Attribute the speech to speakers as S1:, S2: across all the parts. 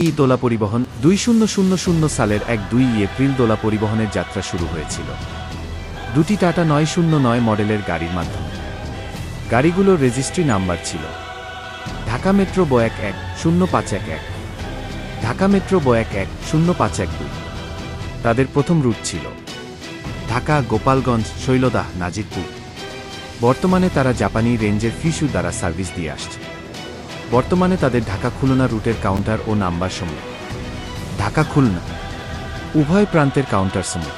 S1: ই দোলা পরিবহন দুই শূন্য সালের এক দুই এপ্রিল দোলা পরিবহনের যাত্রা শুরু হয়েছিল। দুটি টাটা নয় শূন্য নয় মডেলের গাড়ির মাধ্যমে। গাড়িগুলোর রেজিস্ট্রি নাম্বার ছিল। ঢাকা মেট্রো ব এক শূন্য পাঁচ এক এক। ঢাকা মেট্রো ব এক শূন্য পাঁচ এক দুই। তাদের প্রথম রুট ছিল। ঢাকা, গোপালগঞ্জ, শৈলদাহ, নাজিরপুর। বর্তমানে তারা জাপানি রেঞ্জের ফিশু দ্বারা সার্ভিস দিয়ে আসছে। বর্তমানে তাদের ঢাকা খুলনা রুটের কাউন্টার ও নাম্বার সমূহ। ঢাকা খুলনা, উভয় প্রান্তের কাউন্টার সমূহ।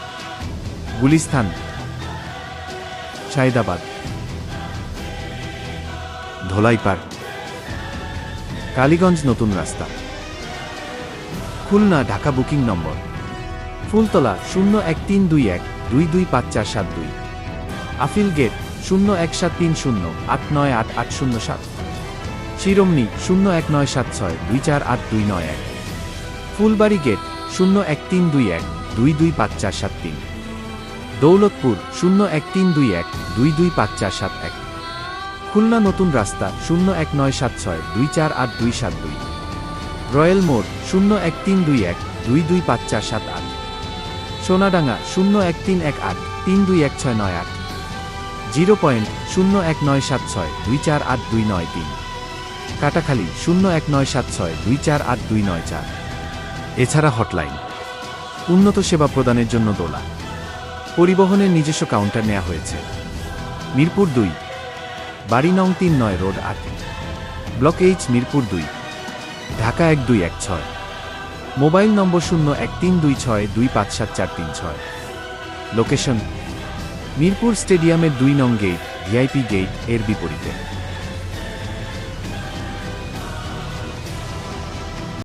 S1: গুলিস্তান শাহিদাবাদ ধোলাইপাড়, কালীগঞ্জ নতুন রাস্তা। খুলনা ঢাকা বুকিং নম্বর, ফুলতলা শূন্য এক তিন দুই এক দুই দুই পাঁচ চার সাত দুই। আফিল গেট শূন্য এক সাত তিন শূন্য আট নয় আট আট শূন্য সাত। শিরোমণি শূন্য এক নয় সাত ছয়, দুই চার আট দুই নয় এক। ফুলবাড়ি গেট, শূন্য এক তিন দুই এক, দুই দুই পাঁচ চার সাত তিন। দৌলতপুর, শূন্য এক তিন দুই এক, দুই দুই পাঁচ চার সাত এক। খুলনা নতুন রাস্তা, শূন্য এক নয় সাত ছয়, দুই চার আট দুই সাত দুই। রয়্যাল মোড়, শূন্য এক তিন দুই এক, দুই দুই পাঁচ চার সাত আট। সোনাডাঙ্গা, শূন্য এক তিন এক আট, তিন দুই এক ছয় নয় আট। জিরো পয়েন্ট, শূন্য এক নয় সাত ছয়, দুই চার আট দুই নয় তিন। কাটাখালী শূন্য এক নয় সাত ছয় দুই চার আট দুই নয় চার। এছাড়া হটলাইন। উন্নত সেবা প্রদানের জন্য দোলা। পরিবহনের নিজস্ব কাউন্টার নেওয়া হয়েছে। মিরপুর দুই। বাড়ি নং তিন নয় রোড আট। ব্লক এইচ মিরপুর দুই। ঢাকা এক দুই এক ছয়। মোবাইল নম্বর শূন্য এক তিন দুই ছয় দুই পাঁচ সাত চার তিন ছয়। লোকেশন মিরপুর স্টেডিয়ামের দুই নং গেট, ভিআইপি গেট, এর বিপরীতে।